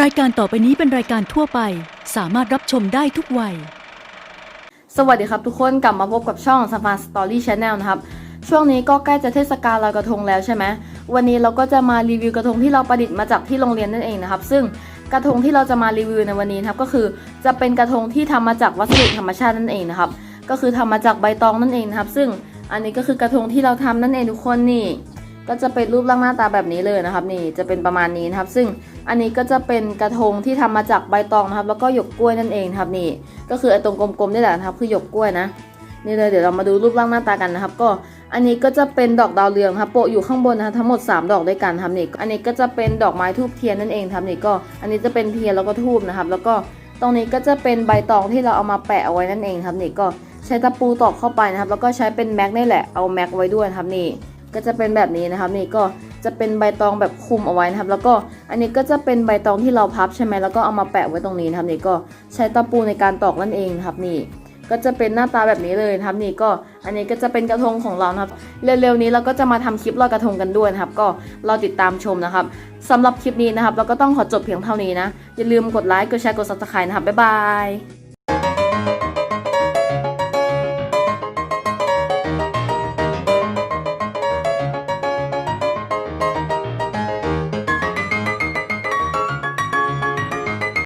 รายการต่อไปนี้เป็นรายการทั่วไป สามารถรับชมได้ทุกวัย สวัสดีครับทุกคนกลับมาพบกับช่อง s a f a Story Channel นะครับ ช่วงนี้ก็ใกล้จะเทศกาลลอยกระทงแล้วใช่ไหมวันนี้เราก็จะมารีวิวกระทงที่เราประดิษฐ์มาจากที่โรงเรียนนั่นเองนะครับ ซึ่งกระทงที่เราจะมารีวิวในวันนี้นะครับก็คือจะเป็นกระทงที่ทำมาจากวัสดุธรรมชาตินั่นเองนะครับ ก็คือทำมาจากใบตองนั่นเองนะครับ ซึ่งอันนี้ก็คือกระทงที่เราทำนั่นเองทุกคนนี่ ก็จะเป็นรูปร่างหน้าตาแบบนี้เลยนะครับ นี่จะเป็นประมาณนี้นะครับ ซึ่งอันนี้ก็จะเป็นกระทงที่ทำมาจากใบตองนะครับ แล้วก็หยกกล้วยนั่นเองครับนี่ ก็คือไอ้ตรงกลมๆนี่แหละนะครับ คือหยกกล้วยนะนี่เลยเดี๋ยวเรามาดูรูปร่างหน้าตากันนะครับ ก็อันนี้ก็จะเป็นดอกดาวเรืองครับโปะอยู่ข้างบนนะคะทั้งหมด 3 ดอกด้วยกันครับนี่อันนี้ก็จะเป็นดอกไม้ทูบเทียนนั่นเองครับนี่ก็อันนี้จะเป็นเทียนแล้วก็ทูบนะครับ แล้วก็ตรงนี้ก็จะเป็นใบตองที่เราเอามาแปะเอาไว้นั่นเองครับนี่ก็ใช้ตะปูตอกเข้าไปนะครับ แล้วก็ใช้เป็นแม็กนี่แหละเอาแม็กไว้ด้วยครับนี่ ก็จะเป็นแบบนี้นะครับ นี่ก็จะเป็นใบตองแบบคุมเอาไว้นะครับ แล้วก็อันนี้ก็จะเป็นใบตองที่เราพับใช่ไหมแล้วก็เอามาแปะไว้ตรงนี้นะครับ นี่ก็ใช้ตะปูในการตอกนั่นเองครับนี่ก็จะเป็นหน้าตาแบบนี้เลยนะครับนี่ก็อันนี้ก็จะเป็นกระทงของเรานะครับเร็วๆนี้เราก็จะมาทำคลิปลอยกระทงกันด้วยนะครับ ก็เราติดตามชมนะครับสำหรับคลิปนี้นะครับ เราก็ต้องขอจบเพียงเท่านี้นะอย่าลืมกดไลค์กดแชร์กด subscribe นะครับบ๊ายบาย